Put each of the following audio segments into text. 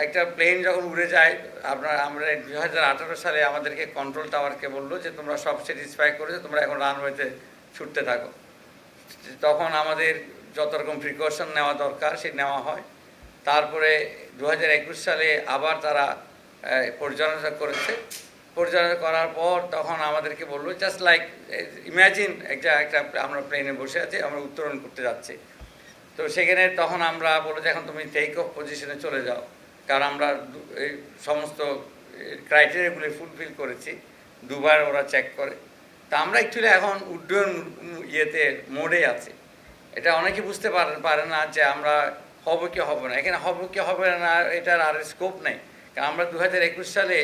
একটা প্লেন যখন উড়ে যায়, আপনার আমরা দুই হাজার সালে আমাদেরকে কন্ট্রোল টাওয়ারকে বলল যে, তোমরা সব স্যাটিসফাই করেছ, তোমরা এখন রানওয়েতে ছুটতে থাকো। তখন আমাদের যত রকম প্রিকশন নেওয়া দরকার সে নেওয়া হয়। তারপরে দু হাজার একুশ সালে আবার তারা পর্যালোচনা করেছে। পরিচালনা করার পর তখন আমাদেরকে বলল জাস্ট লাইক ইমাজিন একটা একটা আমরা প্লেনে বসে আছি, আমরা উত্তরণ করতে যাচ্ছি। তো সেখানে তখন আমরা বলল যে, এখন তুমি টেক অফ পজিশনে চলে যাও। কারণ আমরা এই সমস্ত ক্রাইটেরিয়াগুলি ফুলফিল করেছি, দুবার ওরা চেক করে। তা আমরা অ্যাকচুয়ালি এখন উড্ডয়ন ইয়েতে মোডে আছি। এটা অনেকে বুঝতে পারে পারে না যে আমরা হব কি হব না। এখানে হব কি হবে না, এটার আর স্কোপ নেই। কারণ আমরা দু হাজার একুশ সালে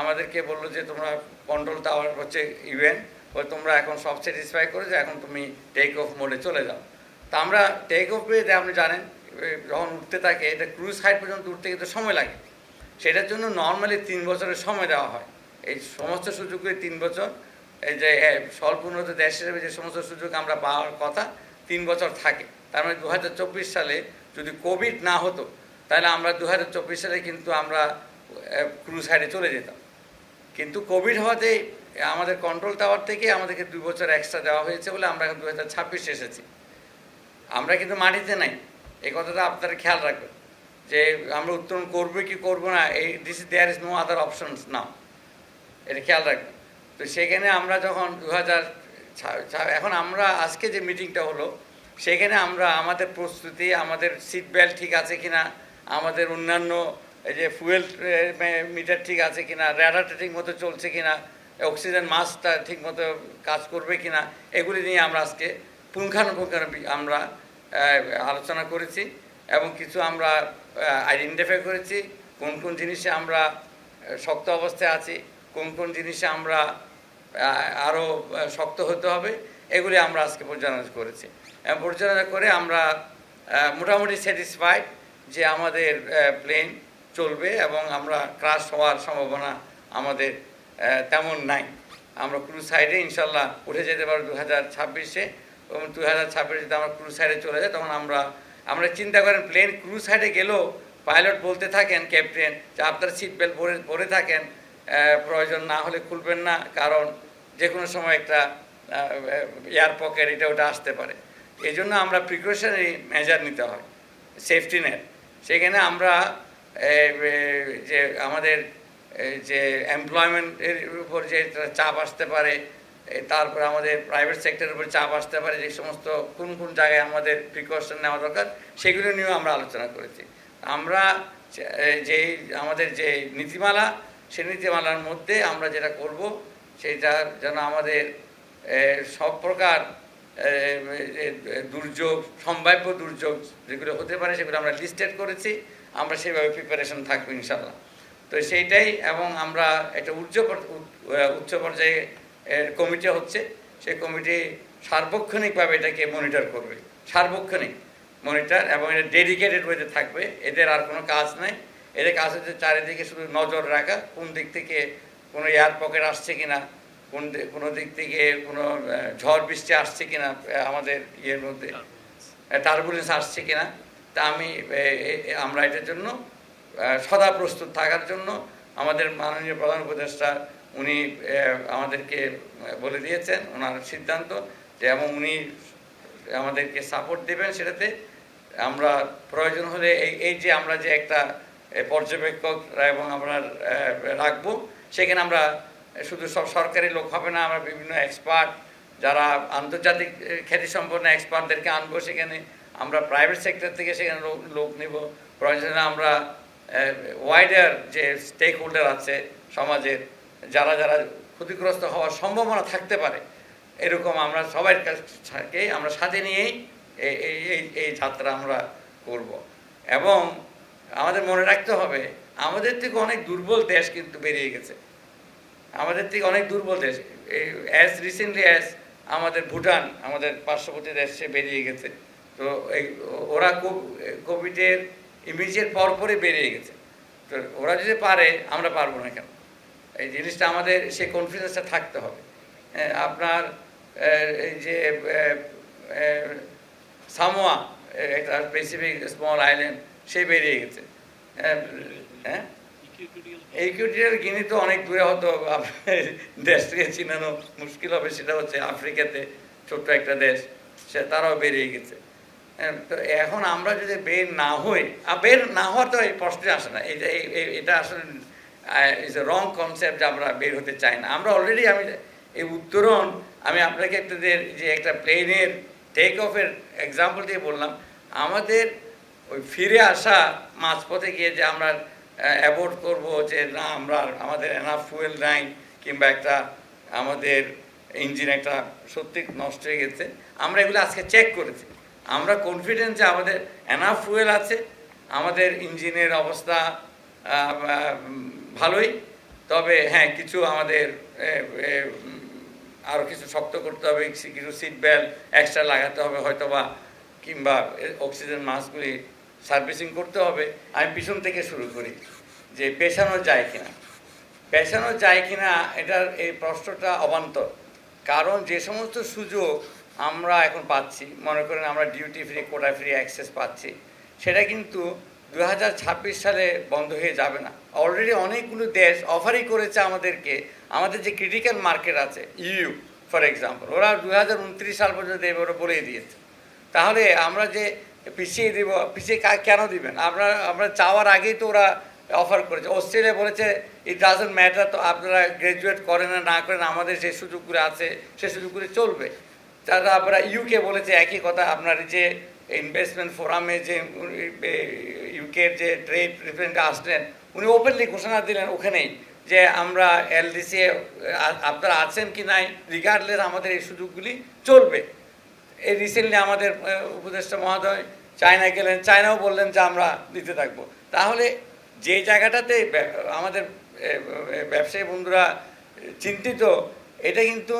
আমাদেরকে বলল যে, তোমরা কন্ট্রোল টাওয়ার হচ্ছে ইভেন্ট ও তোমরা এখন সব স্যাটিসফাই করে যে এখন তুমি টেক অফ মোডে চলে যাও। তা আমরা টেক অফ পেয়ে, আপনি জানেন যখন উঠতে থাকে, এটা ক্রুজ হাইট পর্যন্ত উঠতে কিন্তু সময় লাগে। সেটার জন্য নর্মালি তিন বছরের সময় দেওয়া হয়। এই সমস্ত সুযোগে তিন বছর, এই যে স্বল্প উন্নত দেশ হিসেবে যে সমস্ত সুযোগ আমরা পাওয়ার কথা তিন বছর থাকে। তার মানে দু হাজার চব্বিশ সালে যদি কোভিড না হতো, তাহলে আমরা দু হাজার চব্বিশ সালে কিন্তু আমরা ক্রুজ হাইটে চলে যেতাম। কিন্তু কোভিড হওয়াতে আমাদের কন্ট্রোল টাওয়ার থেকে আমাদেরকে দুই বছর এক্সট্রা দেওয়া হয়েছে বলে আমরা এখন দু হাজার এসেছি। আমরা কিন্তু মাটিতে নাই। এই কথাটা আপনারা খেয়াল রাখবেন। যে আমরা উত্তরণ করব কি করব না, এই this there is no other options now এটা খেয়াল রাখবেন। তো সেখানে আমরা যখন দু হাজার এখন আমরা আজকে যে মিটিংটা হলো, সেখানে আমরা আমাদের প্রস্তুতি, আমাদের সিট বেল্ট ঠিক আছে কিনা, আমাদের অন্যান্য এই যে ফুয়েল মিটার ঠিক আছে কিনা র্যাডারটা ঠিক মতো চলছে কিনা অক্সিজেন মাস্কটা ঠিক মতো কাজ করবে কিনা, এগুলি নিয়ে আমরা আজকে পুঙ্খানুপুঙ্খানু আমরা আলোচনা করেছি এবং কিছু আমরা আইডেন্টিফাই করেছি, কোন কোন জিনিসে আমরা শক্ত অবস্থায় আছি, কোন কোন জিনিসে আমরা আরও শক্ত হতে হবে, এগুলি আমরা আজকে পরিচালনা করেছি। পরিচালনা করে আমরা মোটামুটি স্যাটিসফাইড যে আমাদের প্লেন চলবে এবং আমরা ক্রাশ হওয়ার সম্ভাবনা আমাদের তেমন নাই। আমরা ক্রুজ সাইডে ইনশাল্লাহ উঠে যেতে পারব দু হাজার ছাব্বিশে। এবং দু হাজার ছাব্বিশে যদি আমরা ক্রুজ সাইডে চলে যাই তখন আমরা আমরা চিন্তা করেন প্লেন ক্রুজ সাইডে গেলেও পাইলট বলতে থাকেন ক্যাপ্টেন যে আপনার সিট বেল্ট পরে পরে থাকেন প্রয়োজন না হলে খুলবেন না, কারণ যে কোনো সময় একটা এয়ার পকেট এটা ওটা আসতে পারে। এই জন্য আমরা প্রিকশনারি মেজার নিতে হয় সেফটি নেট সেখানে আমরা যে আমাদের যে এমপ্লয়মেন্টের উপর যে চাপ আসতে পারে তারপরে আমাদের প্রাইভেট সেক্টরের উপর চাপ আসতে পারে, যে সমস্ত কোন কোন জায়গায় আমাদের প্রিকশন নেওয়া দরকার, সেগুলো নিয়েও আমরা আলোচনা করেছি। আমরা যে- আমাদের যে নীতিমালা সেই নীতিমালার মধ্যে আমরা যেটা করব, সেটা যেন আমাদের সব প্রকার দুর্যোগ, সম্ভাব্য দুর্যোগ যেগুলো হতে পারে, সেগুলো আমরা লিস্টেড করেছি, আমরা সেইভাবে প্রিপারেশন থাকব ইনশাল্লাহ তো সেইটাই, এবং আমরা একটা উচ্চ উচ্চ পর্যায়ে এর কমিটি হচ্ছে সেই কমিটি সার্বক্ষণিকভাবে এটাকে মনিটর করবে। সার্বক্ষণিক মনিটর এবং এটা ডেডিকেটেড ওয়েতে থাকবে। এদের আর কোনো কাজ নেই। এদের কাজ হচ্ছে চারিদিকে শুধু নজর রাখা কোন দিক থেকে কোনো এয়ার পকেট আসছে কিনা কোন কোনো দিক থেকে কোনো ঝড় বৃষ্টি আসছে কিনা আমাদের ইয়ের মধ্যে। টার্বুলেন্স আসছে কিনা তা আমি আমরা এটার জন্য সদা প্রস্তুত থাকার জন্য আমাদের মাননীয় প্রধান উপদেষ্টা উনি আমাদেরকে বলে দিয়েছেন ওনার সিদ্ধান্ত যে এবং উনি আমাদেরকে সাপোর্ট দেবেন সেটাতে আমরা প্রয়োজন হলে এই এই যে আমরা যে একটা পর্যবেক্ষক এবং আমরা রাখব সেখানে আমরা শুধু সব সরকারি লোক হবে না আমরা বিভিন্ন এক্সপার্ট যারা আন্তর্জাতিক এ, খ্যাতিসম্পন্ন এক্সপার্টদেরকে আনব সেখানে আমরা প্রাইভেট সেক্টর থেকে সেখানে লোক নেব। প্রয়োজনে আমরা ওয়াইডার যে স্টেক হোল্ডার আছে সমাজের যারা যারা ক্ষতিগ্রস্ত হওয়ার সম্ভাবনা থাকতে পারে, এরকম আমরা সবার কাছে আমরা সাথে নিয়েই এই- এই যাত্রা আমরা করব। এবং আমাদের মনে রাখতে হবে, আমাদের থেকে অনেক দুর্বল দেশ কিন্তু বেরিয়ে গেছে। আমাদের থেকে অনেক দুর্বল দেশ। অ্যাজ রিসেন্টলি অ্যাজ আমাদের ভুটান, আমাদের পার্শ্ববর্তী দেশ বেরিয়ে গেছে। তো এই, ওরা কোভিডের ইমিডিয়েট পরপরই বেরিয়ে গেছে। তো ওরা যদি পারে, আমরা পারব না কেন? এই জিনিসটা আমাদের সেই কনফিডেন্সটা থাকতে হবে। হ্যাঁ, আপনার এই যে সামোয়া একটা স্পেসিফিক স্মল আইল্যান্ড সে বেরিয়ে গেছে। হ্যাঁ ইকুইটোরিয়াল গিনি তো অনেক দূরে হতো দেশ থেকে চিনানো মুশকিল হবে সেটা হচ্ছে আফ্রিকাতে ছোট্ট একটা দেশ সে তারাও বেরিয়ে গেছে। হ্যাঁ, তো এখন আমরা যদি বের না হই আর বের না হওয়া তো এই প্রশ্নে আসে না। এটা আসলে ইজ এ রং কনসেপ্ট আমরা বের হতে চাই না। আমরা অলরেডি আমি এই উত্তরণ, আমি আপনাকে একটা যে একটা প্লেনের টেক অফের এক্সাম্পল দিয়ে বললাম, আমাদের ওই ফিরে আসা মাঝপথে গিয়ে যে আমরা অ্যাভয়েড করব, যে না, আমরা আমাদের এনাফ ফুয়েল নাই, কিংবা একটা আমাদের ইঞ্জিন একটা সত্যি নষ্ট হয়ে গেছে, আমরা এগুলো আজকে চেক করেছি। আমরা কনফিডেন্ট যে আমাদের এনাফ ফুয়েল আছে, আমাদের ইঞ্জিনের অবস্থা ভালোই। তবে হ্যাঁ কিছু আমাদের আরও কিছু শক্ত করতে হবে, কিছু সিট বেল্ট এক্সট্রা লাগাতে হবে, হয়তোবা, কিংবা অক্সিজেন মাস্কগুলি সার্ভিসিং করতে হবে। আমি পিছন থেকে শুরু করি যে পেছানো যায় কিনা। পেছানো যায় কিনা, এটার এই প্রশ্নটা অবান্তর। কারণ যে সমস্ত সুযোগ আমরা এখন পাচ্ছি, মনে করেন আমরা duty free quota free access পাচ্ছি, সেটা কিন্তু দু হাজার ছাব্বিশ সালে বন্ধ হয়ে যাবে না। অলরেডি অনেকগুলো দেশ অফারই করেছে আমাদেরকে। আমাদের যে ক্রিটিক্যাল মার্কেট আছে ইউ ফর এক্সাম্পল ওরা দু হাজার উনত্রিশ সাল পর্যন্ত এবারে বলেই দিয়েছে। তাহলে আমরা যে পিছিয়ে দিব, পিছিয়ে কেন দিবেন? আমরা আমরা চাওয়ার আগেই তো ওরা অফার করেছে। অস্ট্রেলিয়া বলেছে ইট ডাজেন্ট ম্যাটার তো আপনারা গ্র্যাজুয়েট করেন না না করেন, আমাদের যে সুযোগগুলো আছে সে সুযোগগুলো চলবে। তারা আপনারা ইউকে বলেছে, একই কথা, আপনার যে ইনভেস্টমেন্ট ফোরামে যে ইউকের যে ট্রেড রিপ্রেজেন্টেটিভ আসলেন, উনি ওপেনলি ঘোষণা দিলেন ওখানেই যে আমরা এলডিসি আপনারা আছেন কি নাই রিগার্ডলেস আমাদের এই সুযোগগুলি চলবে। এই রিসেন্টলি আমাদের উপদেষ্টা মহোদয় চায়না গেলেন, চায়নাও বললেন যে আমরা দিতে থাকব। তাহলে যে জায়গাটাতে আমাদের ব্যবসায়ী বন্ধুরা চিন্তিত, এটা কিন্তু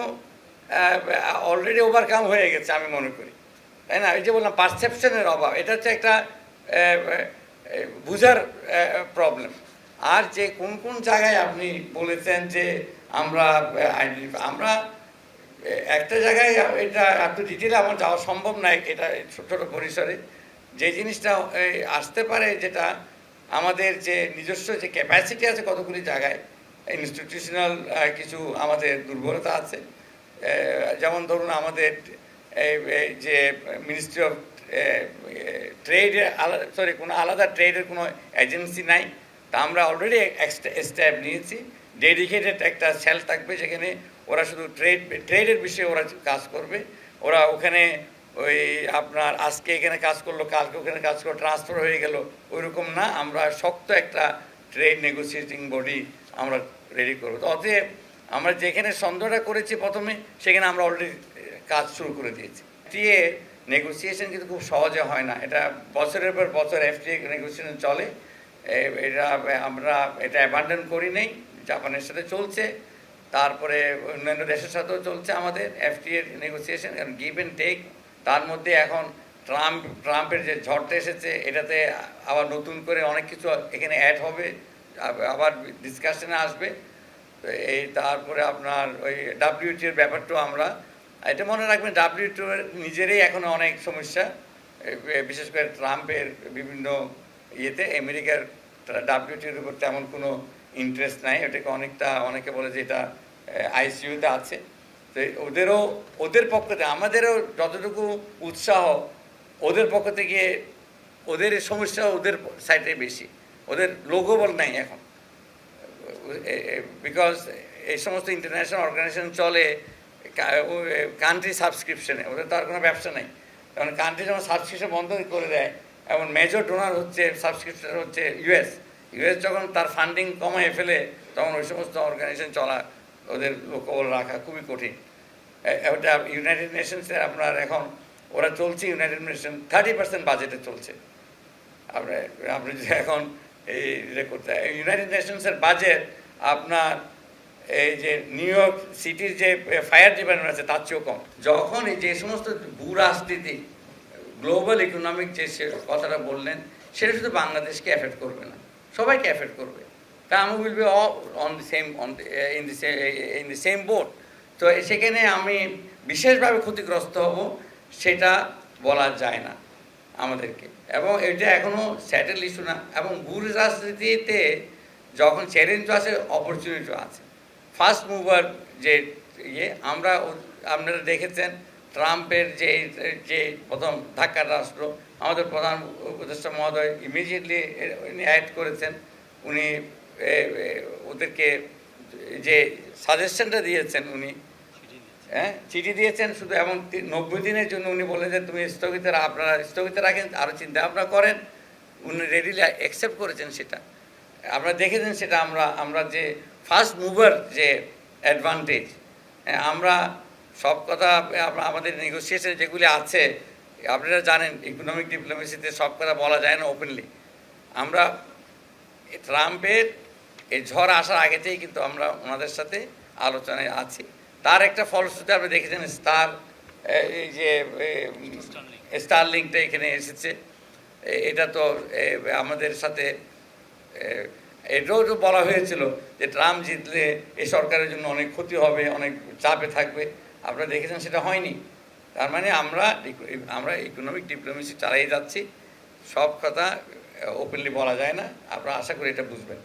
অলরেডি ওভারকাম হয়ে গেছে আমি মনে করি। তাই না? এই যে বললাম পারসেপশনের অভাব, এটা হচ্ছে একটা বুঝার প্রবলেম আর যে কোন কোন জায়গায় আপনি বলেছেন যে আমরা আমরা একটা জায়গায় এটা এত ডিটেলে আমার যাওয়া সম্ভব নয়, এটা ছোট ছোট পরিসরে। যে জিনিসটা আসতে পারে যেটা আমাদের যে নিজস্ব যে ক্যাপাসিটি আছে কতগুলি জায়গায় ইনস্টিটিউশনাল কিছু আমাদের দুর্বলতা আছে। যেমন ধরুন আমাদের যে মিনিস্ট্রি অফ ট্রেডের আলাদা সরি কোনো আলাদা ট্রেডের কোনো এজেন্সি নাই। তা আমরা অলরেডি স্ট্যাপ নিয়েছি। ডেডিকেটেড একটা সেল থাকবে যেখানে ওরা শুধু ট্রেড ট্রেডের বিষয়ে ওরা কাজ করবে। ওরা ওখানে ওই আপনার আজকে এখানে কাজ করল, কালকে ওখানে কাজ করল ট্রান্সফার হয়ে গেল, ওইরকম না। আমরা শক্ত একটা ট্রেড নেগোসিয়েটিং বডি আমরা রেডি করব। তো অতএব আমরা যেখানে সন্দেহটা করেছি প্রথমে, সেখানে আমরা অলরেডি কাজ শুরু করে দিয়েছি। টিএ নেগোসিয়েশন কিন্তু খুব সহজে হয় না। এটা বছরের পর বছর এফটিএ নেগোসিয়েশন চলে। এটা, আমরা এটা অ্যাবান্ডন করি নেই। জাপানের সাথে চলছে। তারপরে অন্যান্য দেশের সাথেও চলছে আমাদের FTA negotiation give and take তার মধ্যে এখন ট্রাম্প ট্রাম্পের যে ঝড়টা এসেছে, এটাতে আবার নতুন করে অনেক কিছু এখানে অ্যাড হবে। আবার ডিসকাশনে আসবে। তো এই, তারপরে আপনার ওই ডাব্লিউটির ব্যাপারটাও আমরা এটা মনে রাখবেন ডাব্লিউটিও নিজেরই এখনও অনেক সমস্যা। বিশেষ করে ট্রাম্পের বিভিন্ন ইয়েতে, আমেরিকার ডাব্লিউটির উপর তেমন কোনো ইন্টারেস্ট নাই। ওটাকে অনেকটা, অনেকে বলে যে এটা আইসিইউতে আছে। তো ওদেরও, ওদের পক্ষ থেকে, আমাদেরও যতটুকু উৎসাহ, ওদের পক্ষ থেকে ওদের সমস্যা ওদের সাইডে বেশি। ওদের লোকবল নাই এখন। বিকজ এই সমস্ত ইন্টারন্যাশনাল অর্গানাইজেশন চলে কান্ট্রি সাবস্ক্রিপশনে ওদের তো আর কোনো ব্যবসা নেই। কারণ কান্ট্রি যখন সাবস্ক্রিপশন বন্ধ করে দেয়, এবং মেজর ডোনার হচ্ছে সাবস্ক্রিপশন হচ্ছে ইউএস ইউএস যখন তার ফান্ডিং কমায় ফেলে, তখন ওই সমস্ত অর্গানাইজেশন চলা ওদের লোকবল রাখা খুবই কঠিন। ওটা ইউনাইটেড নেশনসের আপনার এখন, ওরা চলছে ইউনাইটেড নেশন থার্টি পার্সেন্ট বাজেটে চলছে। আপনি আপনি যে এখন এই ইয়ে করতে ইউনাইটেড নেশনসের বাজেট আপনার এই যে নিউ ইয়র্ক সিটির যে ফায়ার ডিপার্টমেন্ট আছে, তার চেয়েও কম। যখন এই যে সমস্ত ভূ রাজনীতি গ্লোবাল ইকোনমিক যে কথাটা বললেন, সেটা শুধু বাংলাদেশকে এফেক্ট করবে না, সবাইকে এফেক্ট করবে। কারণ will be on the same on in the in the same board তো সেখানে আমি বিশেষভাবে ক্ষতিগ্রস্ত হব, সেটা বলা যায় না আমাদেরকে। এবং এটা এখনও স্যাটেল ইস্যু না। এবং ভূ রাজনীতিতে যখন চ্যালেঞ্জ আছে অপরচুনিটিও আছে। ফার্স্ট মুভার যে ইয়ে আমরা আপনারা দেখেছেন ট্রাম্পের যে যে প্রথম ধাক্কা রাষ্ট্র, আমাদের প্রধান উপদেষ্টা মহোদয় ইমিডিয়েটলি অ্যাড করেছেন। উনি ওদেরকে যে সাজেশনটা দিয়েছেন উনি হ্যাঁ চিঠি দিয়েছেন শুধু এমন নব্বই দিনের জন্য উনি বলেন যে, তুমি স্থগিত আপনারা স্থগিত রাখেন আরও চিন্তা ভাবনা করেন। উনি রেডিলি অ্যাকসেপ্ট করেছেন সেটা। আপনারা দেখেছেন সেটা, আমরা আমরা যে ফার্স্ট মুভার যে অ্যাডভান্টেজ আমরা সব কথা আমাদের নেগোসিয়েশন যেগুলি আছে আপনারা জানেন ইকোনমিক ডিপ্লোমেসিতে সব কথা বলা যায় না ওপেনলি আমরা ট্রাম্পের এই ঝড় আসার আগেতেই কিন্তু আমরা ওনাদের সাথে আলোচনায় আছি। তার একটা ফলশ্রুতি আপনি দেখেছেন স্টার এই যে স্টার লিঙ্কটা এখানে এসেছে। এটা তো আমাদের সাথে এটাও তো বলা হয়েছিল যে ট্রাম্প জিতলে এ সরকারের জন্য অনেক ক্ষতি হবে, অনেক চাপে থাকবে। আপনারা দেখেছেন সেটা হয়নি। তার মানে আমরা আমরা ইকোনমিক ডিপ্লোমেসি চালিয়ে যাচ্ছি। সব কথা ওপেনলি বলা যায় না। আপনারা আশা করি এটা বুঝবেন।